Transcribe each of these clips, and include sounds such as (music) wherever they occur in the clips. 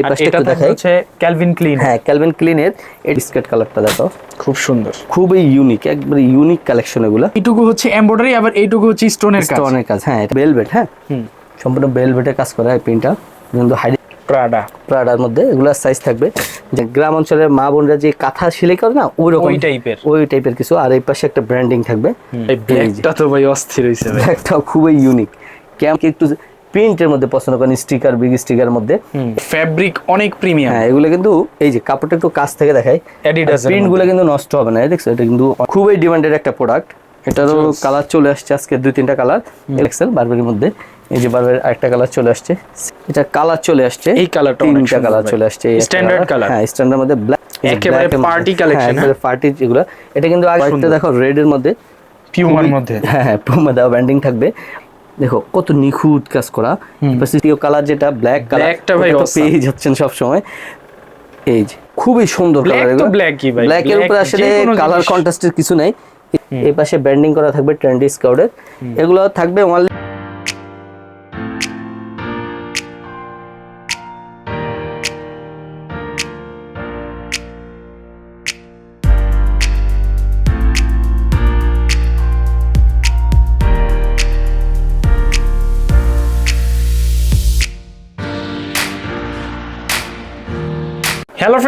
এই পাশটা একটু দেখাই। হচ্ছে ক্যালভিন ক্লিন হ্যাঁ ক্যালভিন ক্লিনের এই বিস্কেট কালারটা দেখো। খুব সুন্দর। খুবই ইউনিক একবারে ইউনিক কালেকশন এগুলো। হচ্ছে এমব্রয়ডারি আবার এইটুকু হচ্ছে স্টোনের কাজ। স্টোনের কাজ হ্যাঁ এটা বেলভেট হ্যাঁ। সম্পূর্ণ বেলভেটের কাজ করা এই প্রিন্টটা কিন্তু হাই প্রাডা প্রাডার মধ্যে এগুলোর সাইজ থাকবে। যে গ্রাম অঞ্চলের মা বোনরা যে কাঁথা সেলাই করে না ওই রকম ওই টাইপের ওই টাইপের কিছু। আর এই পাশে একটা ব্র্যান্ডিং থাকবে। এই ব্ল্যাকটা তো ভাই অস্থির হইছে খুবই ইউনিক কেমন একটু প্রিন্টের মধ্যে পছন্দ করেন স্টিকার বিগ স্টিকার মধ্যে। ফ্যাব্রিক অনেক প্রিমিয়াম হ্যাঁ এগুলো কিন্তু এই যে কাপড়টা একটু কাছ থেকে দেখাই Adidas এর প্রিন্টগুলো কিন্তু নষ্ট হবে না দেখছ এটা কিন্তু খুবই ডিমান্ডেড একটা প্রোডাক্ট এটারও কালার চলে আসছে আজকে দুই তিনটা কালার এক্সেল বারবারির মধ্যে। এই যে বারবার আরেকটা কালার চলে আসছে। এটা কালার চলে আসছে এই কালারটা তিনটা কালার চলে আসছে একটা colour, colour। হ্যাঁ স্ট্যান্ডার্ড মধ্যে ব্ল্যাক একেবারে party collection, হ্যাঁ? পার্টি যেগুলো। এটা কিন্তু আগে সুন্দর। দেখো রেড এর মধ্যে পিউমার মধ্যে। হ্যাঁ হ্যাঁ পুমা দেওয়া ব্যান্ডিং থাকবে। দেখো কত নিখুঁত কাজ করা। কালার যেটা ব্ল্যাক কালার ভাই পেয়ে যাচ্ছেন সব সময় এই যে খুবই সুন্দর কালার এগুলো। ব্ল্যাক এর উপরে আসলে কালার কন্ট্রাস্টের কিছু নাই। এই পাশে ব্যান্ডিং করা থাকবে ট্রেন্ডি স্কাউডের এগুলো থাকবে অনলি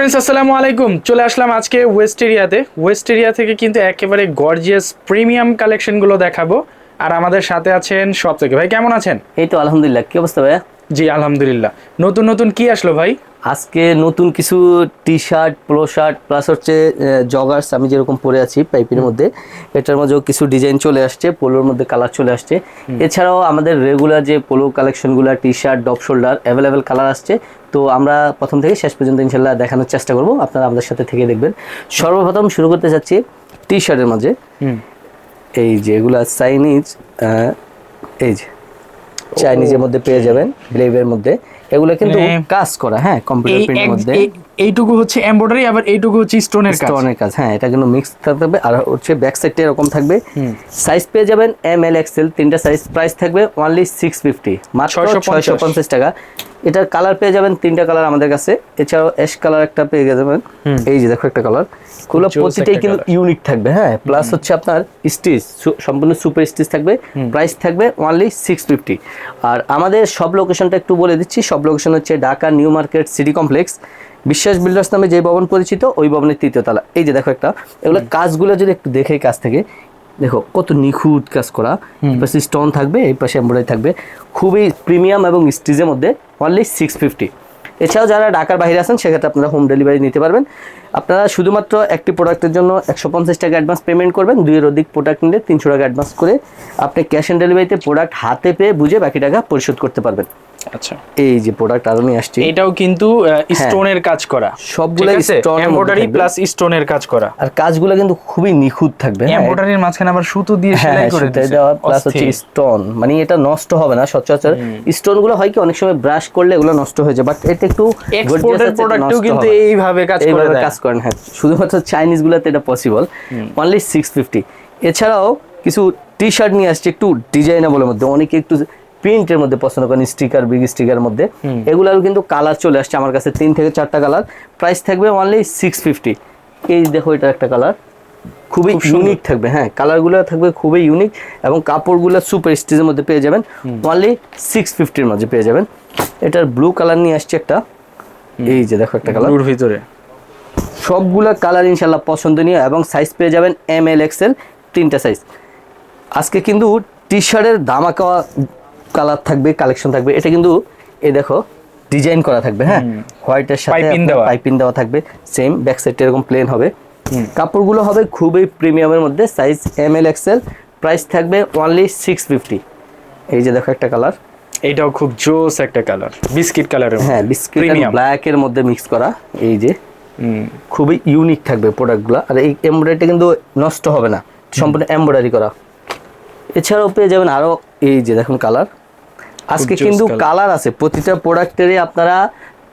ফ্রেন্ডস আসসালামু আলাইকুম। চলে আসলাম আজকে ওয়েস্ট এরিয়াতে ওয়েস্ট এরিয়া থেকে কিন্তু একেবারে গর্জিয়াস প্রিমিয়াম কালেকশনগুলো দেখাবো। আর আমাদের সাথে আছেন সব থেকে। ভাই কেমন আছেন? এই তো আলহামদুলিল্লাহ। কি অবস্থা ভাইয়া? জি আলহামদুলিল্লাহ। নতুন নতুন কি আসলো ভাই? আজকে নতুন কিছু T shirt polo shirt plus হচ্ছে জগার্স আমি যেরকম পরে আছি পাইপের মধ্যে। এটার মধ্যেও কিছু ডিজাইন চলে আসছে পোলোর মধ্যে কালার চলে আসছে। এছাড়াও আমাদের রেগুলার যে পোলো কালেকশনগুলো T shirt drop shoulder available colour আসছে। তো আমরা প্রথম থেকে শেষ পর্যন্ত ইনশাল্লাহ দেখানোর চেষ্টা করব। আপনারা আমাদের সাথে থেকে দেখবেন। সর্বপ্রথম শুরু করতে চাচ্ছি টি শার্টের মাঝে। এই যে এগুলা চাইনিজ এই যে চাইনিজের মধ্যে পেয়ে যাবেন ব্লেভের মধ্যে। এগুলো কিন্তু মানে কাজ করা হ্যাঁ কম্পিউটার প্রিন্টের মধ্যে। এইটুকু হচ্ছে এমব্রয়ডারি আবার এইটুকু হচ্ছে স্টোনের কাজ। স্টোনের কাজ হ্যাঁ এটা কিন্তু মিক্স থাকবে আর হচ্ছে ব্যাক সাইডটা এরকম থাকবে। সাইজ পেয়ে যাবেন এম এল এক্সেল তিনটা সাইজ প্রাইস থাকবে অনলি সিক্স ফিফটি মাত্র 650 ছয়শো পঞ্চাশ টাকা। এটার কালার পেয়ে যাবেন তিনটা কালার আমাদের কাছে। এছাড়াও অ্যাশ কালার একটা পেয়ে যাবেন। এই যে দেখো একটা কালার জোস প্রতিটাই কিন্তু ইউনিক থাকবে হ্যাঁ? প্লাস হচ্ছে আপনার স্টিচ সম্পূর্ণ সুপার স্টিচ থাকবে। প্রাইস থাকবে অনলি সিক্স ফিফটি আর আমাদের সব লোকেশনটা একটু বলে দিচ্ছি। সব লোকেশন হচ্ছে Dhaka New Market City Complex Biswas Builders নামে যে ভবন পরিচিত ওই ভবনের তৃতীয় তলা। এই যে দেখো একটা। এগুলো কাজগুলো যদি একটু দেখে কাজ থেকে দেখো কত নিখুঁত কাজ করা। এই পাশে স্টোন থাকবে এই পাশে এমব্রয়ডারি থাকবে। খুবই প্রিমিয়াম এবং স্টিজের মধ্যে অনলি সিক্স ফিফটি এছাড়াও যারা ঢাকার বাইরে আছেন সেক্ষেত্রে আপনারা হোম ডেলিভারি নিতে পারবেন। আপনারা শুধুমাত্র একটি প্রোডাক্টের জন্য একশো পঞ্চাশ টাকা অ্যাডভান্স পেমেন্ট করবেন। দুইয়ের অধিক প্রোডাক্ট নিলে তিনশো টাকা অ্যাডভান্স করে আপনি ক্যাশ অন ডেলিভারিতে প্রোডাক্ট হাতে পেয়ে বুঝে বাকি টাকা পরিশোধ করতে পারবেন। আচ্ছা। এই যে প্রোডাক্ট আরও নিয়ে আসছি। এটাও কিন্তু স্টোনের কাজ করা। সবগুলো মধ্যে এমব্রয়ডারি প্লাস স্টোনের কাজ করা। আর কাজগুলো কিন্তু খুবই নিখুঁত থাকবে হ্যাঁ। এমব্রয়ডারির মাঝখানে আবার সুতো দিয়ে হ্যাঁ সেলাই হ্যাঁ করে দিয়েছে প্লাস হচ্ছে স্টোন মানে এটা নষ্ট হবে না সচরাচর স্টোনগুলো হয় কি অনেক সময় ব্রাশ করলে এগুলো নষ্ট হয়ে যায় বাট এটা একটু এক্সপোর্টের প্রোডাক্টেও কিন্তু। এইভাবে কাজ করে কাজ করেন হ্যাঁ। শুধুমাত্র চাইনিজ গুলাতে এটা পসিবল অনলি সিক্স ফিফটি এছাড়াও কিছু টি শার্ট নিয়ে আসছে একটু ডিজাইনেবলের মধ্যে। অনেকে একটু প্রিন্টের মধ্যে পছন্দ করেন স্টিকার বিগ স্টিকার মধ্যে। এগুলোরও কিন্তু কালার চলে আসছে আমার কাছে তিন থেকে চারটা কালার প্রাইস থাকবে অনলি সিক্স ফিফটি এই দেখো এটা একটা কালার খুবই ইউনিক থাকবে হ্যাঁ কালারগুলো থাকবে খুবই ইউনিক এবং কাপড়গুলো সুপার স্টিচের মধ্যে পেয়ে যাবেন। অনলি সিক্স ফিফটির মধ্যে পেয়ে যাবেন। এটার ব্লু কালার নিয়ে আসছে একটা। এই যে দেখো একটা কালার ভিতরে। সবগুলো কালার ইনশাল্লাহ পছন্দনীয় এবং সাইজ পেয়ে যাবেন এম এল এক্সেল তিনটা সাইজ আজকে কিন্তু টি শার্টের দামাকা কালার থাকবে কালেকশন থাকবে। এটা কিন্তু এই দেখো ডিজাইন করা থাকবে হ্যাঁ? হোয়াইটের সাথে দেওয়া। পাইপিং দেওয়া থাকবে। সেম ব্যাক সাইডটা এরকম প্লেন হবে। কাপড়গুলো হবে খুবই প্রিমিয়ামের মধ্যে size M L XL price থাকবে অনলি সিক্স ফিফটি এই যে দেখো একটা কালার এইটাও খুব জোস একটা কালার বিস্কিট কালারের হ্যাঁ বিস্কিট ব্ল্যাক এর মধ্যে মিক্স করা এই যে। খুবই ইউনিক থাকবে প্রোডাক্টগুলো আর এই এমব্রয়ডারিটা কিন্তু নষ্ট হবে না সম্পূর্ণ এমব্রয়ডারি করা। এছাড়াও পেয়ে যাবেন আরও এই যে দেখুন কালার আজকে কিন্তু কালার আছে। প্রতিটা প্রোডাক্টেরই আপনারা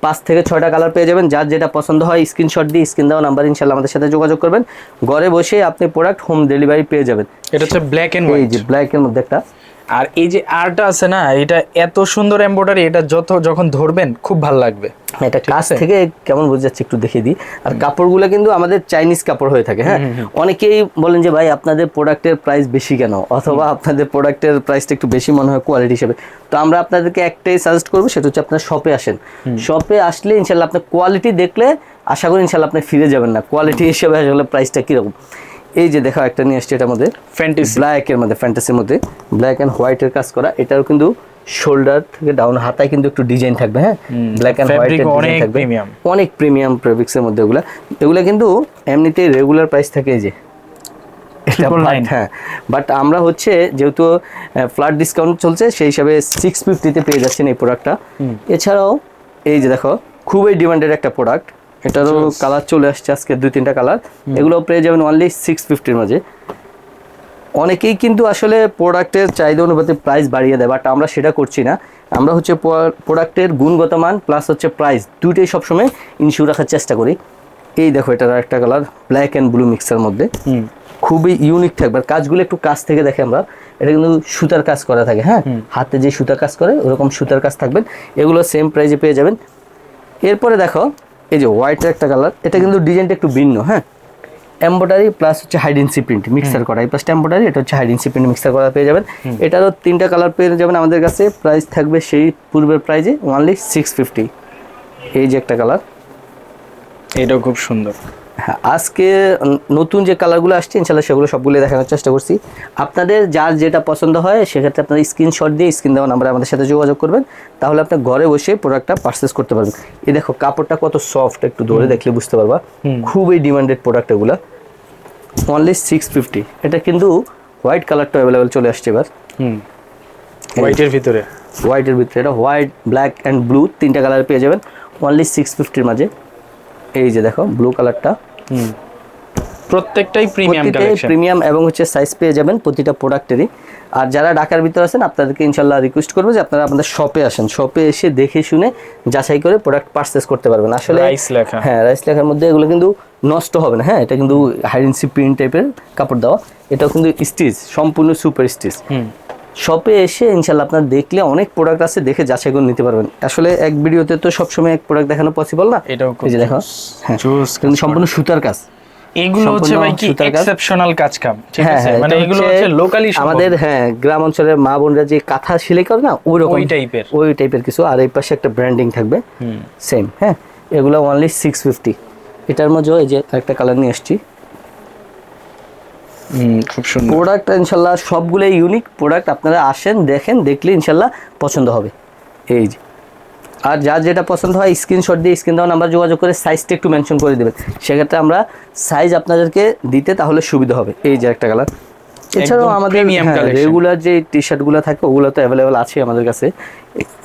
পাঁচ থেকে ছয়টা কালার পেয়ে যাবেন। যার যেটা পছন্দ হয় স্ক্রিনশট দিয়ে স্ক্রিন দেওয়া নাম্বার ইনশাল্লাহ আমাদের সাথে যোগাযোগ করবেন। ঘরে বসে আপনি প্রোডাক্ট হোম ডেলিভারি পেয়ে যাবেন। এটা হচ্ছে ব্ল্যাক এন্ড হোয়াইট ব্ল্যাক এর মধ্যে একটা আর এই যে আরটা আছে না এটা এত সুন্দর এমব্রয়ডারি এটা যত যখন ধরবেন খুব ভালো লাগবে। এটা কাছ থেকে কেমন বোঝা যাচ্ছে একটু দেখিয়ে দিই। আর কাপড়গুলো কিন্তু আমাদের চাইনিজ কাপড় হয়ে থাকে হ্যাঁ? অনেকেই বলেন যে ভাই আপনাদের প্রোডাক্টের প্রাইস বেশি কেন? অথবা আপনাদের প্রোডাক্টের প্রাইসটা একটু বেশি মনে হয় কোয়ালিটি হিসেবে। তো আমরা আপনাদেরকে একটাই সাজেস্ট করব সেটা হচ্ছে আপনার শপে আসেন। শপে আসলে ইনশাল্লাহ আপনার কোয়ালিটি দেখলে আশা করি ইনশাল্লাহ আপনি ফিরে যাবেন না। কোয়ালিটি হিসেবে আসলে প্রাইসটা কীরকম? এই যে দেখো একটা নিয়ে আসছে এটার মধ্যে। ফ্যান্টাসি ব্ল্যাকের মধ্যে ফ্যান্টাসির মধ্যে। ব্ল্যাক অ্যান্ড হোয়াইটের কাজ করা এটাও কিন্তু শোল্ডার থেকে ডাউন হাতায় কিন্তু একটু ডিজাইন থাকবে হ্যাঁ? ব্ল্যাক অ্যান্ড হোয়াইটের অনেক premium। অনেক প্রিমিয়াম ফেব্রিক্সের মধ্যে এগুলা এগুলা কিন্তু এমনিতেই রেগুলার প্রাইস থাকে এই যে। এটা হ্যাঁ বাট আমরা হচ্ছে যেহেতু ফ্ল্যাট ডিসকাউন্ট চলছে সেই হিসাবে সিক্স ফিফটিতে পেয়ে যাচ্ছেন এই প্রোডাক্টটা এছাড়াও এই যে দেখো খুবই ডিমান্ডেড একটা প্রোডাক্ট এটারও কালার চলে আসছে আজকে দুই তিনটা কালার এগুলো পেয়ে যাবেন অনলি সিক্স ফিফটির মাঝে। অনেকেই কিন্তু আসলে প্রোডাক্টের চাহিদা অনুপাতে প্রাইস বাড়িয়ে দেয় বাট আমরা সেটা করছি না। আমরা হচ্ছে প্রোডাক্টের গুণগত মান প্লাস হচ্ছে প্রাইস দুটোই সবসময় ইনশিউ রাখার চেষ্টা করি। এই দেখো এটার একটা colour black and blue mixer মধ্যে। খুবই ইউনিক থাকবে। আর কাজগুলো একটু কাছ থেকে দেখে আমরা। এটা কিন্তু সুতার কাজ করা থাকে হ্যাঁ? হাতে যে সুতার কাজ করে ওরকম সুতার কাজ থাকবেন এগুলো সেম প্রাইজে পেয়ে যাবেন। এরপরে দেখো এই যে হোয়াইটের একটা কালার এটা কিন্তু ডিজাইনটা একটু ভিন্ন হ্যাঁ? এম্বোডারি প্লাস হচ্ছে হাইডেন্সি প্রিন্ট মিক্সার করা। এই প্লাস এম্বোডারি এটা হচ্ছে হাইডেন্সি প্রিন্ট মিক্সার করা পেয়ে যাবেন। এটারও তিনটা কালার পেয়ে যাবেন আমাদের কাছে। প্রাইস থাকবে সেই পূর্বের প্রাইজে ওয়ানলি সিক্স ফিফটি এই যে একটা কালার এটাও খুব সুন্দর। আজকে নতুন যে কালারগুলো আসছে ইনশাল্লাহ সেগুলো সবগুলো দেখানোর চেষ্টা করছি। আপনাদের যার যেটা পছন্দ হয় সেক্ষেত্রে আপনার স্ক্রিনশট দিয়ে স্ক্রিন দেওয়া নাম্বারে আমাদের সাথে যোগাযোগ করবেন। তাহলে আপনি ঘরে বসে প্রোডাক্টটা পারচেস করতে পারবেন। এই দেখো কাপড়টা কত সফট একটু ধরে দেখলে বুঝতে পারবা। খুবই ডিমান্ডেড প্রোডাক্ট এগুলো। অনলি সিক্স ফিফটি এটা কিন্তু হোয়াইট কালারটা অ্যাভেলেবেল চলে আসছে এবার। হুম। হোয়াইটের ভিতরে। হোয়াইটের ভিতরে। এটা হোয়াইট ব্ল্যাক অ্যান্ড ব্লু তিনটা কালার পেয়ে যাবেন। অনলি সিক্স ফিফটির মাঝে। এই যে দেখো ব্লু কালারটা প্রত্যেকটাই প্রিমিয়াম কালেকশন প্রিমিয়াম এবং হচ্ছে সাইজ পেয়ে যাবেন প্রতিটা প্রোডাক্টেরই আর যারা ঢাকার ভিতরে আছেন আপনাদেরকে ইনশাল্লাহ রিকোয়েস্ট করব যে আপনারা আমাদের শপে আসেন। শপে এসে দেখে শুনে যাচাই করে প্রোডাক্ট পারচেস করতে পারবেন। আসলে রাইস লেখা। হ্যাঁ রাইস লেখার মধ্যে এগুলো কিন্তু নষ্ট হবে না। হ্যাঁ এটা কিন্তু হাইডেন্সি প্রিন্ট টাইপের কাপড় দেওয়া। এটাও কিন্তু স্টিচ সম্পূর্ণ সুপার স্টিচ হুম। শপে এসে ইনশাল্লাহ আপনার দেখলে অনেক প্রোডাক্ট আছে দেখে যাচাই করে নিতে পারবেন। আসলে এক ভিডিওতে তো সবসময় এক প্রোডাক্ট দেখানো পসিবল না? এটাও এই যে দেখো হ্যাঁ কিন্তু সম্পূর্ণ সুতার কাজ। এগুলো হচ্ছে ভাই কি এক্সেপশনাল কাজ। কাম ঠিক হ্যাঁ, আছে? হ্যাঁ, মানে এগুলো হচ্ছে লোকালি আমাদের হ্যাঁ গ্রাম অঞ্চলের মা বোনরা যে কাঁথা সেলাই করে না ওই রকম ওই টাইপের ওই টাইপের কিছু। আর এই পাশে একটা ব্র্যান্ডিং থাকবে। সেম হ্যাঁ এগুলো অনলি সিক্স ফিফটি এটার মধ্যে এই যে একটা কালার নিয়ে হুম খুব সুন্দর। প্রোডাক্ট ইনশাল্লাহ সবগুলোই ইউনিক প্রোডাক্ট আপনারা আসেন দেখেন দেখলে ইনশাল্লাহ পছন্দ হবে। এই যে। আর যার যেটা পছন্দ হয় স্ক্রিনশট দিয়ে স্ক্রিন দেওয়া নাম্বার যোগাযোগ করে সাইজটা একটু মেনশন করে দেবেন। সেক্ষেত্রে আমরা সাইজ আপনাদেরকে দিতে তাহলে সুবিধা হবে। এই যে একটা কালার এছাড়াও আমাদের রেগুলার যে টি শার্টগুলো থাকে ওগুলো তো অ্যাভেলেবেল আছে আমাদের কাছে।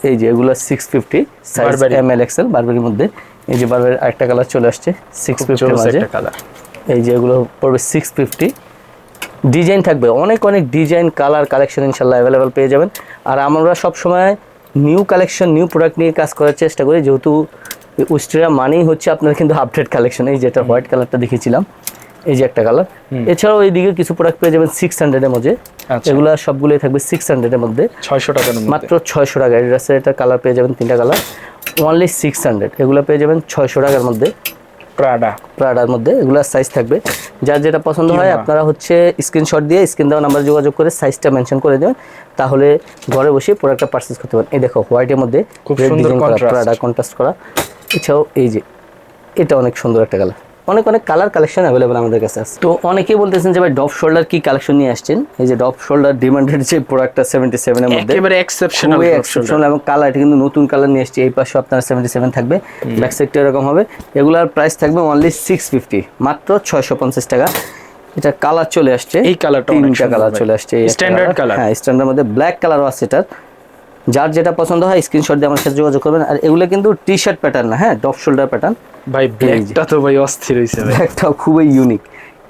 এই যে এগুলো six fifty size. M L XL বারবারির মধ্যে। এই যে বারবার একটা কালার চলে আসছে সিক্স ফিফটির মাঝে। কালার এই যে এগুলো পড়বে সিক্স ফিফটি ডিজাইন থাকবে। অনেক অনেক ডিজাইন কালার কালেকশন ইনশাল্লাহ অ্যাভেলেবেল পেয়ে যাবেন। আর আমরা সবসময় নিউ কালেকশন নিউ প্রোডাক্ট নিয়ে কাজ করার চেষ্টা করি। যেহেতু উস্ট্রিয়া মানেই হচ্ছে আপনার কিন্তু আপডেট কালেকশন এই যেটা হোয়াইট কালারটা দেখেছিলাম এই যে একটা কালার এছাড়াও এইদিকে কিছু প্রোডাক্ট পেয়ে যাবেন সিক্স হান্ড্রেডের মধ্যে। আচ্ছা। এগুলো সবগুলোই থাকবে সিক্স হান্ড্রেডের মধ্যে। ছয়শো টাকার মাত্র ছয়শো টাকা। একটা কালার পেয়ে যাবেন তিনটা কালার অনলি সিক্স হান্ড্রেড এগুলো পেয়ে যাবেন ছয়শো টাকার মধ্যে। প্রাডা প্রাডার মধ্যে এগুলোর সাইজ থাকবে। যার যেটা পছন্দ হয় আপনারা হচ্ছে স্ক্রিনশট দিয়ে স্ক্রিন দেওয়া নাম্বার যোগাযোগ করে সাইজটা মেনশন করে দেবেন। তাহলে ঘরে বসে প্রোডাক্টটা পারচেস করতে পারেন এই দেখো হোয়াইটের মধ্যে খুব সুন্দর প্রাডা কন্ট্রাস্ট করা। এছাড়াও এই যে এটা অনেক সুন্দর একটা কালার অনেক অনেক কালার কালেকশন অ্যাভেলেবেল আমাদের কাছে আছে। তো অনেকেই বলতেছেন যে ভাই ডপ শোল্ডার কি কালেকশন নিয়ে আসছেন? এই যে ডপ শোল্ডার ডিমান্ডেড যে প্রোডাক্টটা সেভেন্টি সেভেনের মধ্যে একেবারে এক্সেপশনাল exceptional এবং কালার এটা কিন্তু নতুন কালার নিয়ে আসছে এই পাশে আপনার সেভেন্টি সেভেন থাকবে ব্যাক সাইডটা এরকম হবে। এগুলার প্রাইস থাকবে অনলি সিক্স ফিফটি মাত্র ছয়শো পঞ্চাশ টাকা। এটা কালার চলে আসছে এই কালারটা অনেক তিনটা কালার চলে আসছে স্ট্যান্ডার্ড colour। হ্যাঁ স্ট্যান্ডার্ড মধ্যে ব্ল্যাক কালারও আছে এটার। যার যেটা পছন্দ হয় স্ক্রিনশট দিয়ে আমার সাথে যোগাযোগ করবেন। আর এগুলো কিন্তু টি শার্ট প্যাটার্ন না হ্যাঁ ডপ শোল্ডার প্যাটার্ন ভাই ব্ল্যাকটা তো ভাই অস্থির হইছে ভাই। ব্ল্যাকটাও খুবই ইউনিক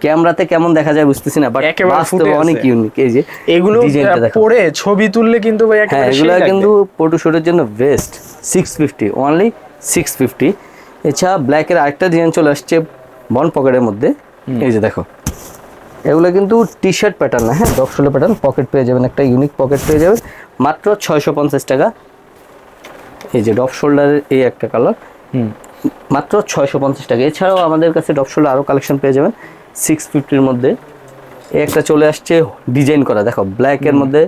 ক্যামেরাতে কেমন দেখা যায় বুঝতেছি না বাট বাস্তবে অনেক ইউনিক এই যে এগুলো পরে ছবি তুললে কিন্তু ভাই হ্যাঁ একেবারে এগুলো কিন্তু ফটো শুটের জন্য best six fifty only six fifty এছাড়া ব্ল্যাকের আরেকটা ডিজাইন চলে আসছে বন পকেটের মধ্যে। এই যে দেখো। এগুলো কিন্তু টি শার্ট প্যাটার্ন হ্যাঁ? ডক্সলে প্যাটার্ন পকেট পেয়ে যাবেন একটা ইউনিক পকেট পেয়ে যাবেন। মাত্র ছয়শো পঞ্চাশ টাকা। এই যে ডপ শোল্ডারের এই একটা কালার হুম। মাত্র ছয়শো পঞ্চাশ টাকা। এছাড়াও আমাদের কাছে ডপ শোল্ডার আরও কালেকশন পেয়ে যাবেন সিক্স ফিফটির মধ্যে। এই একটা চলে আসছে ডিজাইন করা। দেখো ব্ল্যাকের মধ্যে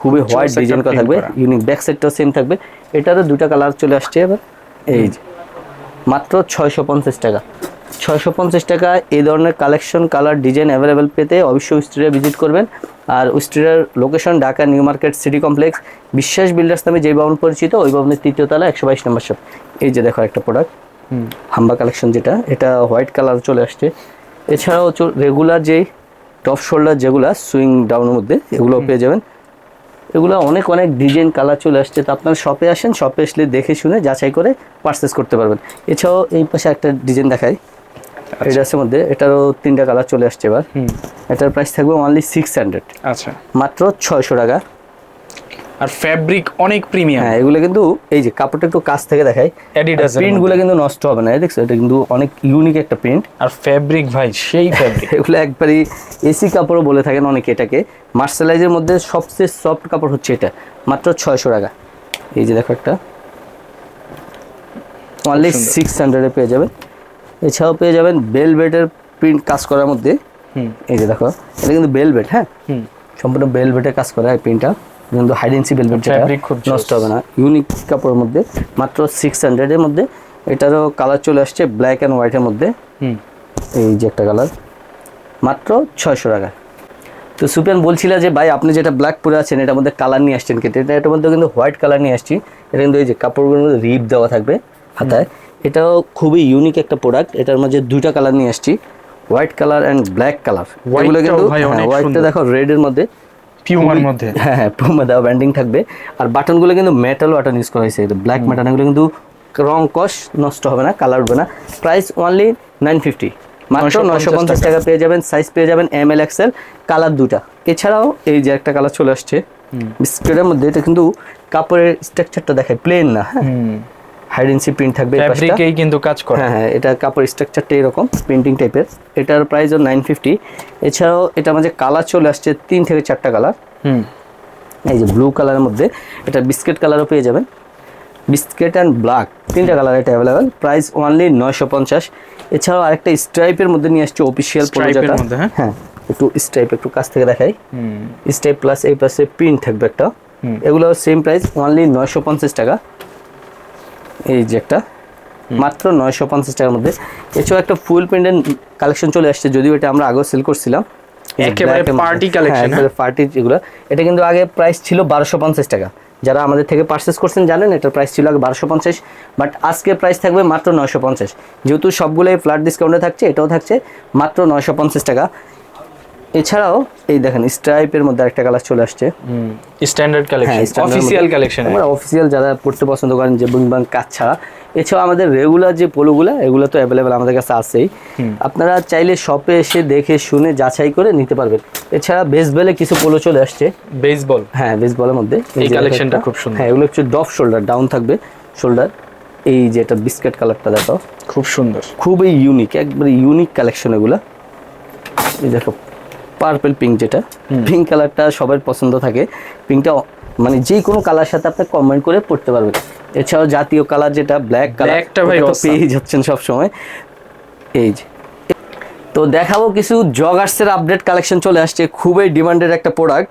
খুবই হোয়াইট ডিজাইন করা থাকবে। ইউনিক ব্যাক সাইডটাও সেম থাকবে। এটারও দুটা কালার চলে আসছে এবার। এই যে। মাত্র ছয়শো পঞ্চাশ টাকা। ছয়শো পঞ্চাশ টাকা এই ধরনের কালেকশন কালার ডিজাইন অ্যাভেলেবেল পেতে অবশ্যই উস্ট্রিয়া ভিজিট করবেন। আর উস্ট্রিয়ার location Dhaka New Market City Complex. Biswas Builders নামে যে ভবন পরিচিত ওই ভবনের তৃতীয় তলা একশো বাইশ নম্বর শপ এই যে দেখো একটা প্রোডাক্ট হুম। হাম্বা কালেকশন যেটা এটা হোয়াইট কালার চলে আসছে। এছাড়াও রেগুলার যেই টপ শোল্ডার যেগুলা সুইং ডাউনের মধ্যে এগুলো পেয়ে যাবেন। এগুলো অনেক অনেক ডিজাইন কালার চলে আসছে। তো আপনার শপে আসেন শপে আসলে দেখে শুনে যাচাই করে পারচেস করতে পারবেন। এছাড়াও এই পাশে একটা ডিজাইন দেখাই এডাসের মধ্যে এটারও তিনটা কালার চলে আসছে এবার। এটার প্রাইস থাকবে অনলি সিক্স হান্ড্রেড আচ্ছা। মাত্র ছয়শো টাকা। আর ফ্যাব্রিক অনেক প্রিমিয়াম হ্যাঁ এগুলো কিন্তু এই যে কাপড়টা একটু কাছ থেকে দেখাই অ্যাডিডাস প্রিন্টগুলো কিন্তু নষ্ট হবে না এই দেখছ? এটা কিন্তু অনেক ইউনিক একটা প্রিন্ট আর ফ্যাব্রিক ভাই সেই ফ্যাব্রিক (laughs) এগুলো একবারই এসি কাপড়ও বলে থাকেন অনেকে এটাকে। মার্শালাইজের মধ্যে সবচেয়ে সফট কাপড় হচ্ছে এটা মাত্র ছয়শো টাকা। এই যে দেখো একটা। অনলি সিক্স হান্ড্রেডে পেয়ে যাবেন। এছাড়াও পেয়ে যাবেন বেলভেটের প্রিন্ট কাজ করার মধ্যে। এই যে দেখো এটা কিন্তু বেলভেট হ্যাঁ? সম্পূর্ণ বেলভেটের কাজ করা এই প্রিন্টটা কিন্তু হাইডেন্সি বেলভেট যেটা Fabric খুব নষ্ট হবে না। ইউনিক কাপড়ের মধ্যে মাত্র সিক্স হান্ড্রেডের মধ্যে। এটারও কালার চলে আসছে ব্ল্যাক অ্যান্ড হোয়াইটের মধ্যে। এই যে একটা কালার মাত্র ছয়শো টাকা। তো সুপিয়ান বলছিল যে ভাই আপনি যেটা ব্ল্যাক পরে আছেন এটার মধ্যে কালার নিয়ে আসছেন কিন্তু এটা এটার মধ্যে কিন্তু হোয়াইট কালার নিয়ে আসছি। এটা কিন্তু এই যে কাপড়গুলোর মধ্যে রিপ দেওয়া থাকবে হাতায়। এটাও খুবই ইউনিক একটা প্রোডাক্ট এটার মধ্যে দুইটা কালার নিয়ে আসছি। White colour and black colour এগুলো কিন্তু হোয়াইটটা। দেখো রেডের মধ্যে পিউমার মধ্যে। হ্যাঁ হ্যাঁ পুমা দেওয়া ব্যান্ডিং থাকবে। আর বাটনগুলো কিন্তু মেটাল বাটন ইউজ করা হয়েছে। ব্ল্যাক বাটন এগুলো কিন্তু রং কস নষ্ট হবে না কালার উঠবে না। প্রাইস অনলি নাইন ফিফটি মাত্র 950 নয়শো পঞ্চাশ টাকা পেয়ে যাবেন সাইজ পেয়ে যাবেন এম এল এক্সেল কালার দুটা এছাড়াও এই যে একটা কালার চলে আসছে বিস্কুটের মধ্যে এটা কিন্তু কাপড়ের স্ট্রাকচারটা দেখায় প্লেন না হ্যাঁ? হাইডেন্সি প্রিন্ট থাকবে এই পাশটা। ফ্যাব্রিকেই কিন্তু কাজ করে। হ্যাঁ হ্যাঁ এটা কাপড় স্ট্রাকচারটা এরকম প্রিন্টিং টাইপের এটার প্রাইস নাইন ফিফটি এছাড়াও এটা মাঝে কালার চলে আসছে তিন থেকে চারটা কালার হুম। এই যে ব্লু কালারের মধ্যে এটা বিস্কিট কালারও পেয়ে যাবেন। বিস্কিট অ্যান্ড ব্ল্যাক তিনটা কালার এটা অ্যাভেলেবেল প্রাইস ওনলি নয়শো পঞ্চাশ। এছাড়াও আরেকটা স্ট্রাইপের মধ্যে নিয়ে আসছে অফিসিয়াল Stripe হ্যাঁ? হ্যাঁ একটু স্ট্রাইপ একটু কাছ থেকে দেখাই। হুম। স্ট্রাইপ প্লাস এই পাশে প্রিন্ট থাকবে একটা। এগুলো সেম প্রাইস অনলি নয়শো পঞ্চাশ টাকা। এই যে একটা মাত্র নয়শো পঞ্চাশ টাকার মধ্যে। এছাড়াও একটা ফুল প্রিন্টের কালেকশন চলে আসছে যদিও এটা আমরা আগেও সেল করছিলাম। একেবারে collection, হ্যাঁ, পার্টি যেগুলো এটা কিন্তু আগে প্রাইস ছিল বারোশো পঞ্চাশ টাকা। যারা আমাদের থেকে পারচেস করছেন জানেন এটার প্রাইস ছিল আগে বারোশো পঞ্চাশ বাট আজকে প্রাইস থাকবে মাত্র নয়শো পঞ্চাশ। যেহেতু সবগুলোই ফ্ল্যাট ডিসকাউন্টে থাকছে এটাও থাকছে মাত্র নয়শো পঞ্চাশ টাকা। এছাড়াও এই দেখেন স্ট্রাইপের মধ্যে একটা কালার চলে আসছে। হুম স্ট্যান্ডার্ড কালেকশন অফিসিয়াল কালেকশন আমরা অফিসিয়াল যারা পড়তে পছন্দ করেন যে বুং বাং কাজ ছাড়া এছাড়াও আমাদের রেগুলার যে পোলোগুলো এগুলো তো অ্যাভেলেবেল আমাদের কাছে আছেই। আপনারা চাইলে শপে এসে দেখে শুনে যাচাই করে নিতে পারবেন। এছাড়া বেসবেলে কিছু পোলো চলে আসছে। বেসবল হ্যাঁ বেসবলের মধ্যে। এই কালেকশনটা খুব সুন্দর। হ্যাঁ এগুলো হচ্ছে ডফ শোল্ডার ডাউন থাকবে শোল্ডার এই যে এটা বিস্কেট কালারটা দেখো। খুব সুন্দর। খুবই ইউনিক একবারে ইউনিক কালেকশন এগুলো। এই দেখো পার্পল পিঙ্ক যেটা পিঙ্ক কালারটা সবার পছন্দ থাকে। পিঙ্কটা মানে যে কোনো কালার সাথে আপনি কম্বাইন করে পড়তে পারবেন। এছাড়াও জাতীয় কালার যেটা ব্ল্যাক কালার ভাই। পেয়ে যাচ্ছেন সব সময় এই যে। তো দেখাবো কিছু জগার্সের আপডেট কালেকশন চলে আসছে। খুবই ডিমান্ডের একটা প্রোডাক্ট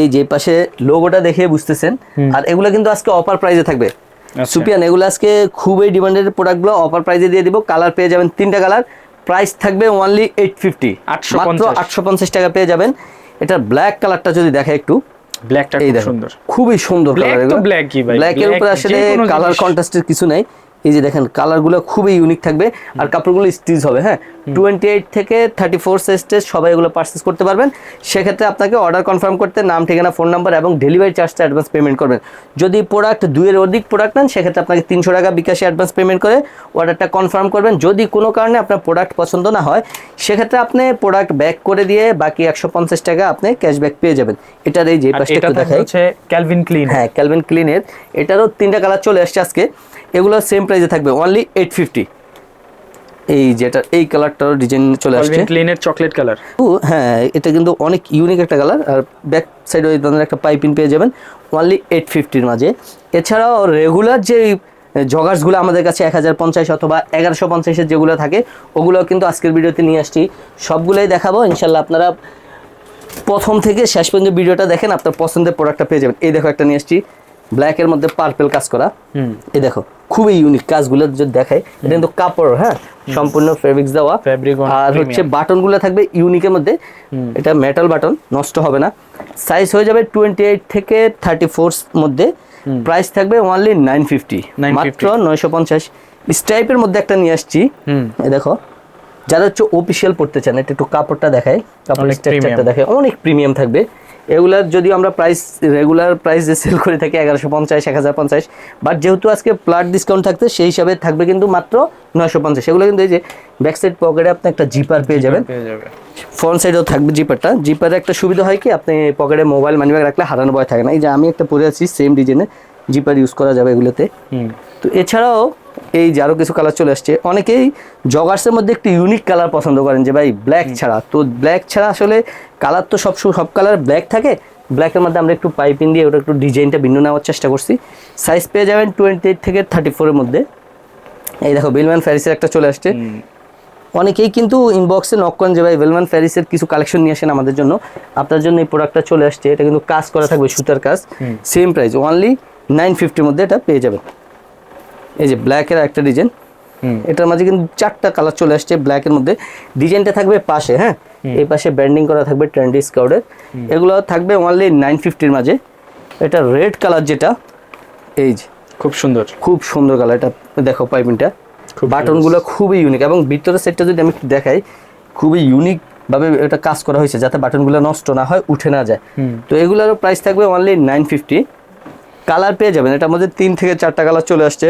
এই যে পাশে লোগোটা দেখে বুঝতেছেন। আর এগুলো কিন্তু আজকে অফার প্রাইজে থাকবে। আচ্ছা। সুপিয়ান এগুলো আজকে খুবই ডিমান্ডেড প্রোডাক্টগুলো অফার প্রাইজে দিয়ে দিব। কালার পেয়ে যাবেন তিনটা কালার প্রাইস থাকবে অনলি এইট ফিফটি 850 মাত্র আটশো পঞ্চাশ। টাকা পেয়ে যাবেন। এটার ব্ল্যাক কালারটা যদি দেখে একটু ব্ল্যাকটা খুব সুন্দর। খুবই সুন্দর ব্ল্যাক কালার Black উপরে আসলে কালার কন্ট্রাস্টের কিছু নাই। এই যে দেখেন কালারগুলো খুবই ইউনিক থাকবে। আর কাপড়গুলো স্টিচ হবে হ্যাঁ? টোয়েন্টি এইট থেকে থার্টি ফোর সাইজের সবাই এগুলো পারচেস করতে পারবেন। সেক্ষেত্রে আপনাকে অর্ডার কনফার্ম করতে নাম ঠিকানা ফোন নাম্বার এবং ডেলিভারি চার্জটা অ্যাডভান্স পেমেন্ট করবেন। যদি প্রোডাক্ট দুইয়ের অধিক প্রোডাক্ট নেন সেক্ষেত্রে আপনাকে তিনশো টাকা বিকাশে অ্যাডভান্স পেমেন্ট করে অর্ডারটা কনফার্ম করবেন। যদি কোনো কারণে আপনার প্রোডাক্ট পছন্দ না হয় সেক্ষেত্রে আপনি প্রোডাক্ট ব্যাক করে দিয়ে বাকি একশো পঞ্চাশ টাকা আপনি ক্যাশব্যাক পেয়ে যাবেন। এটার এই যে পাশটা হচ্ছে ক্যালভিন ক্লিন হ্যাঁ ক্যালভিন ক্লিনের এটারও তিনটা কালার চলে আসছে আজকে। এগুলো সেম প্রাইসে থাকবে অনলি এইট ফিফটি এই যেটা এই কালারটার ডিজাইন চলে আসছে। ক্লিনের চকলেট কালার ও, হ্যাঁ এটা কিন্তু অনেক ইউনিক একটা কালার আর ব্যাক সাইডে ওই ধরনের একটা পাইপিং পেয়ে যাবেন অনলি এইট ফিফটির মাঝে। এছাড়াও রেগুলার যে জগার্সগুলো আমাদের কাছে এক হাজার পঞ্চাশ অথবা এগারোশো পঞ্চাশের যেগুলো থাকে ওগুলো কিন্তু আজকের ভিডিওতে নিয়ে আসছি। সবগুলোই দেখাবো ইনশাল্লাহ আপনারা প্রথম থেকে শেষ পর্যন্ত ভিডিওটা দেখেন আপনার পছন্দের প্রোডাক্টটা পেয়ে যাবেন। এই দেখো একটা নিয়ে আসছি। ব্ল্যাকের মধ্যে পার্পেল কাজ করা। হুম। এই দেখো খুবই ইউনিক কাজগুলো যদি দেখায় এটা কিন্তু কাপড় হ্যাঁ? সম্পূর্ণ ফেব্রিক্স দেওয়া। আর হচ্ছে বাটনগুলো থাকবে ইউনিকের মধ্যে। এটা মেটাল বাটন নষ্ট হবে না। সাইজ হয়ে যাবে টোয়েন্টি এইট থেকে থার্টি ফোর মধ্যে। প্রাইস থাকবে অনলি নাইন ফিফটি 950 মাত্র নয়শো পঞ্চাশ। স্টাইপের মধ্যে একটা নিয়ে আসছি। হুম। এই দেখো যারা হচ্ছে অফিসিয়াল পড়তে চান এটা একটু কাপড়টা দেখায় কাপড়ের স্ট্রাকচারটা দেখায় অনেক প্রিমিয়াম থাকবে। এগুলার যদি আমরা প্রাইস রেগুলার প্রাইসে সেল করে থাকি এগারোশো পঞ্চাশ এক হাজার পঞ্চাশ বাট যেহেতু আজকে প্লাট ডিসকাউন্ট থাকতে সেই হিসাবে থাকবে কিন্তু মাত্র নয়শো পঞ্চাশ। এগুলো কিন্তু এই যে ব্যাক সাইড পকেটে আপনি একটা জিপার পেয়ে যাবেন। ফ্রন্ট সাইডেও থাকবে জিপারটা জিপারে একটা সুবিধা হয় কি আপনি পকেটে মোবাইল মানি ব্যাগ রাখলে হারানো ভয় থাকে না। এই যে আমি একটা পরে আছি সেম ডিজাইনে জিপার ইউজ করা যাবে এগুলোতে। তো এছাড়াও এই যে আরও কিছু কালার চলে আসছে। অনেকেই জগার্সের মধ্যে একটু ইউনিক কালার পছন্দ করেন যে ভাই ব্ল্যাক ছাড়া। তো ব্ল্যাক ছাড়া আসলে কালার তো সব সব কালার ব্ল্যাক থাকে। ব্ল্যাকের মধ্যে আমরা একটু পাইপিং দিয়ে ওটা একটু ডিজাইনটা ভিন্ন নেওয়ার চেষ্টা করছি। সাইজ পেয়ে যাবেন টোয়েন্টি এইট থেকে থার্টি ফোরের মধ্যে। এই দেখো বিলম্যান ফ্যারিসের একটা চলে আসছে। অনেকেই কিন্তু ইনবক্সে নক করেন যে ভাই ভেলমান ফ্যারিসের কিছু কালেকশন নিয়ে আসেন আমাদের জন্য। আপনার জন্য এই প্রোডাক্টটা চলে আসছে। এটা কিন্তু কাজ করা থাকবে সুতার কাজ। সেম প্রাইস অনলি নাইন ফিফটির মধ্যে এটা পেয়ে যাবেন। এই যে ব্ল্যাকের একটা ডিজাইন হুম। এটার মাঝে কিন্তু চারটা কালার চলে আসছে ব্ল্যাকের মধ্যে। ডিজাইনটা থাকবে পাশে হ্যাঁ? এই পাশে ব্যান্ডিং করা থাকবে ট্রেন্ডি স্কাউডের এগুলো থাকবে অনলি নাইন ফিফটির মাঝে। এটা রেড কালার যেটা এই যে। খুব সুন্দর। খুব সুন্দর কালার এটা দেখো পাইপিংটা বাটনগুলো খুবই ইউনিক এবং ভিতরের সেটটা যদি আমি একটু দেখাই খুবই ইউনিক ভাবে এটা কাজ করা হয়েছে যাতে বাটনগুলো নষ্ট না হয় উঠে না যায়। তো এগুলোরও প্রাইস থাকবে অনলি নাইন ফিফটি কালার পেয়ে যাবেন এটার মধ্যে তিন থেকে চারটা কালার চলে আসছে।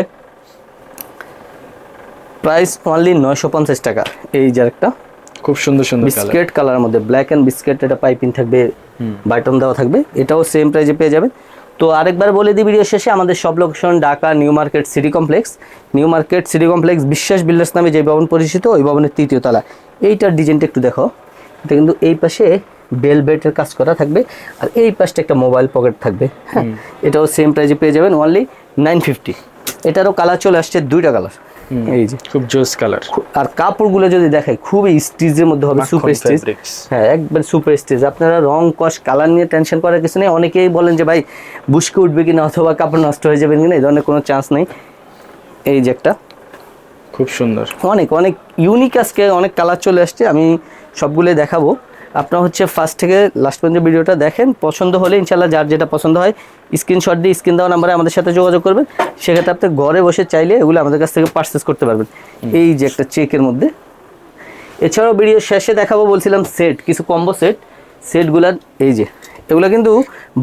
প্রাইস অনলি নয়শো পঞ্চাশ টাকা। এই যে একটা খুব সুন্দর সুন্দর কালার। বিস্কেট কালারের মধ্যে ব্ল্যাক অ্যান্ড বিস্কেট এটা পাইপিং থাকবে বাটন দেওয়া থাকবে এটাও সেম প্রাইজে পেয়ে যাবেন। তো আরেকবার বলে দিই ভিডিও শেষে আমাদের সব location Dhaka new market city complex new market city complex Biswas builders নামে যে ভবন পরিচিত ওই ভবনের তৃতীয় তলা। এইটার ডিজাইনটা একটু দেখো। এটা কিন্তু এই পাশে বেল বেটের কাজ করা থাকবে আর এই পাশটা একটা মোবাইল পকেট থাকবে হ্যাঁ? এটাও সেম প্রাইজে পেয়ে যাবেন অনলি নাইন ফিফটি এটারও কালার চলে আসছে দুইটা কালার এই যে। খুব জোস কালার। আর কাপড়গুলো যদি দেখাই খুবই স্টিচের মধ্যে হবে সুপার fabrics। হ্যাঁ একবার সুপার স্টিচ। আপনারা রং কস কালার নিয়ে টেনশন করার কিছু নেই। অনেকেই বলেন যে ভাই বুসকে উঠবে কিনা অথবা কাপড় নষ্ট হয়ে যাবে কিনা? এই ধরনের কোনো চান্স নেই। এই যে একটা। খুব সুন্দর। অনেক অনেক ইউনিক আজকে অনেক কালার চলে আসছে। আমি সবগুলোই দেখাবো। আপনার হচ্ছে ফার্স্ট থেকে লাস্ট পর্যন্ত ভিডিওটা দেখেন। পছন্দ হলে ইনশাল্লাহ যার যেটা পছন্দ হয় স্ক্রিনশট দিয়ে স্ক্রিন দেওয়া নাম্বারে আমাদের সাথে যোগাযোগ করবেন। সেক্ষেত্রে আপনি ঘরে বসে চাইলে এগুলো আমাদের কাছ থেকে পারচেস করতে পারবেন। এই যে একটা চেকের মধ্যে। এছাড়াও ভিডিও শেষে দেখাবো বলছিলাম সেট কিছু কম্বো সেট সেটগুলার এই যে এগুলো কিন্তু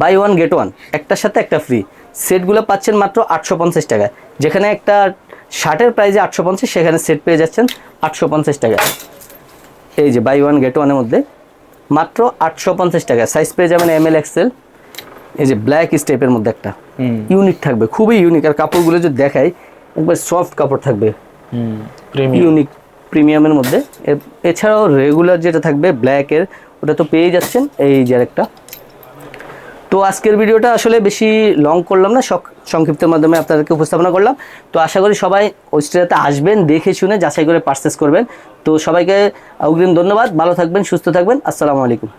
বাই ওয়ান গেট ওয়ান একটার সাথে একটা ফ্রি সেটগুলো পাচ্ছেন মাত্র আটশো পঞ্চাশ টাকায়। যেখানে একটা শার্টের প্রাইজে আটশো পঞ্চাশ সেখানে সেট পেয়ে যাচ্ছেন আটশো পঞ্চাশ টাকায়। এই যে বাই ওয়ান গেট ওয়ানের মধ্যে। মাত্র আটশো পঞ্চাশ টাকা। সাইজ পেয়ে যাবেন এম এল এক্সেল এই যে ব্ল্যাক স্টেপের মধ্যে একটা। ইউনিক থাকবে খুবই ইউনিক আর কাপড়গুলো যদি দেখাই একবার সফট কাপড় থাকবে। ইউনিক প্রিমিয়ামের মধ্যে। এছাড়াও রেগুলার যেটা থাকবে ব্ল্যাকের ওটা তো পেয়ে যাচ্ছেন। এই যে একটা তো আজকের ভিডিওটা আসলে বেশি লং করলাম না সংক্ষিপ্তের মাধ্যমে আপনাদেরকে উপস্থাপনা করলাম। তো আশা করি সবাই অস্ট্রেলিয়াতে আসবেন, দেখে শুনে যাচাই করে পারচেস করবেন। তো সবাইকে অগ্রিম ধন্যবাদ, ভালো থাকবেন, সুস্থ থাকবেন, আসসালামু আলাইকুম।